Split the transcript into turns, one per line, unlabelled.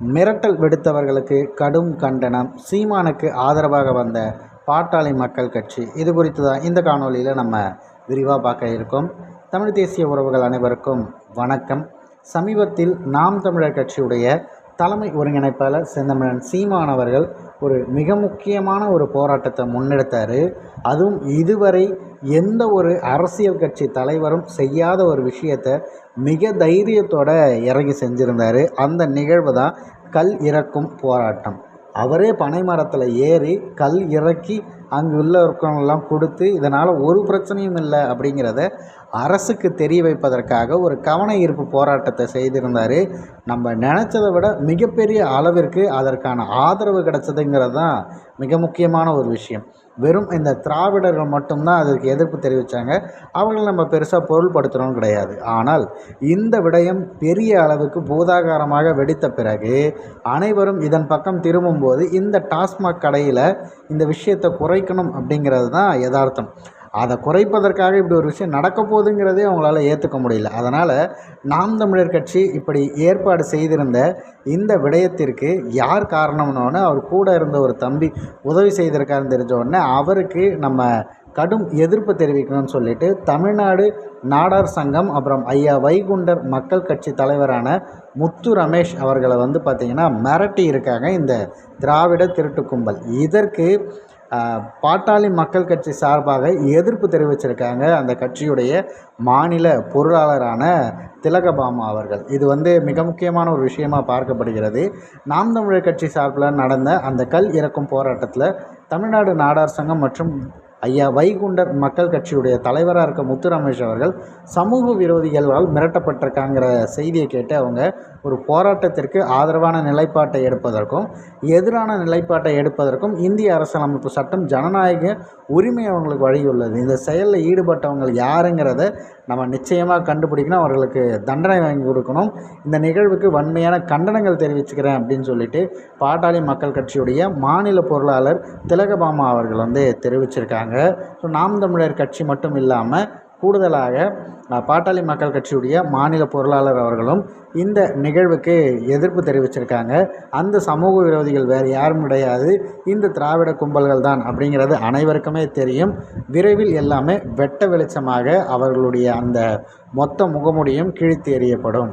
மிரட்டல் விடுத்தவர்களுக்கு கடும் கண்டனம். சீமானுக்கு ஆதரவாக வந்த பாட்டாளி மக்கள் கட்சி. இது குறித்து தான் இந்த காணொலியில் நம்ம விரிவாக பார்க்க இருக்கோம். தமிழ் தேசிய உறவுகள் அனைவருக்கும் வணக்கம். சமீபத்தில் நாம் தமிழர் கட்சியுடைய தலைமை ஒருங்கிணைப்பாளர் செந்தமிழன் சீமான் அவர்கள் ஒரு மிக முக்கியமான ஒரு போராட்டத்தை முன்னெடுத்தார். அதுவும் இதுவரை எந்த ஒரு அரசியல் கட்சி தலைவரும் செய்யாத ஒரு விஷயத்தை மிக தைரியத்தோட இறங்கி செஞ்சுருந்தார். அந்த நிகழ்வு தான் கல் இறக்கும் போராட்டம். அவரே பனை மரத்தில் ஏறி கல் இறக்கி அங்கே உள்ள இருக்கவங்கெல்லாம் கொடுத்து இதனால் ஒரு பிரச்சனையும் இல்லை அப்படிங்கிறத அரசுக்கு தெரிய வைப்பதற்காக ஒரு கவன ஈர்ப்பு போராட்டத்தை செய்திருந்தார். நம்ம நினச்சதை விட மிகப்பெரிய அளவிற்கு அதற்கான ஆதரவு கிடச்சதுங்கிறது தான் மிக முக்கியமான ஒரு விஷயம். வெறும் இந்த திராவிடர்கள் மட்டும்தான் அதற்கு எதிர்ப்பு தெரிவித்தாங்க அவங்களை நம்ம பெருசாக பொருள்படுத்துகிறோம் கிடையாது. ஆனால் இந்த விடயம் பெரிய அளவுக்கு பூதாகாரமாக வெடித்த பிறகு அனைவரும் இதன் பக்கம் திரும்பும்போது இந்த டாஸ்மாக் கடையில் இந்த விஷயத்தை குறைக்கணும் அப்படிங்கிறது தான் யதார்த்தம். அதை குறைப்பதற்காக இப்படி ஒரு விஷயம் நடக்க போகுதுங்கிறதே அவங்களால ஏற்றுக்க முடியல. அதனால் நாம் தமிழர் கட்சி இப்படி ஏற்பாடு செய்திருந்த இந்த விடயத்திற்கு யார் காரணம்னோன்னு அவர் கூட இருந்த ஒரு தம்பி உதவி செய்திருக்காருன்னு தெரிஞ்சோடனே அவருக்கு நம்ம கடும் எதிர்ப்பு தெரிவிக்கணும்னு சொல்லிட்டு தமிழ்நாடு நாடார் சங்கம் அப்புறம் ஐயா வைகுண்டர் மக்கள் கட்சி தலைவரான முத்து ரமேஷ் அவர்களை வந்து பார்த்திங்கன்னா மிரட்டி இருக்காங்க இந்த திராவிட திருட்டு கும்பல். இதற்கு பாட்டாளி மக்கள் கட்சி சார்பாக எதிர்ப்பு தெரிவிச்சிருக்காங்க அந்த கட்சியுடைய மாநில பொருளாளரான திலகபாமா அவர்கள். இது வந்து மிக முக்கியமான ஒரு விஷயமாக பார்க்கப்படுகிறது. நாம் தமிழர் கட்சி சார்பில் நடந்த அந்த கல் இறக்கும் போராட்டத்தில் தமிழ்நாடு நாடார் சங்கம் மற்றும் ஐயா வைகுண்டர் மக்கள் கட்சியுடைய தலைவராக இருக்க முத்துரமேஷ் அவர்கள் சமூக விரோதிகளால் மிரட்டப்பட்டிருக்காங்கிற செய்தியை கேட்டு அவங்க ஒரு போராட்டத்திற்கு ஆதரவான நிலைப்பாட்டை எடுப்பதற்கும் எதிரான நிலைப்பாட்டை எடுப்பதற்கும் இந்திய அரசியலமைப்பு சட்டம் ஜனநாயக உரிமை அவங்களுக்கு வழியுள்ளது. இந்த செயலில் ஈடுபட்டவங்க யாருங்கிறத நம்ம நிச்சயமாக கண்டுபிடிக்கணும். அவர்களுக்கு தண்டனை வாங்கி கொடுக்கணும். இந்த நிகழ்வுக்கு வன்மையான கண்டனங்கள் தெரிவிச்சுக்கிறேன் அப்படின்னு சொல்லிட்டு பாட்டாளி மக்கள் கட்சியுடைய மாநில பொருளாளர் திலகபாமா அவர்கள் வந்து தெரிவிச்சிருக்காங்க. ஸோ நாம் தமிழர் கட்சி மட்டும் இல்லாமல் கூடுதலாக பாட்டாளி மக்கள் கட்சியுடைய மாநில பொருளாளர் அவர்களும் இந்த நிகழ்வுக்கு எதிர்ப்பு தெரிவிச்சிருக்காங்க. அந்த சமூக விரோதிகள் வேறு யாரும் கிடையாது. இந்த திராவிட கும்பல்கள் தான் அப்படிங்கிறது அனைவருக்குமே தெரியும். விரைவில் எல்லாமே வெட்ட வெளிச்சமாக அவர்களுடைய அந்த மொத்த முகமுடியும் கிழித்து எறியப்படும்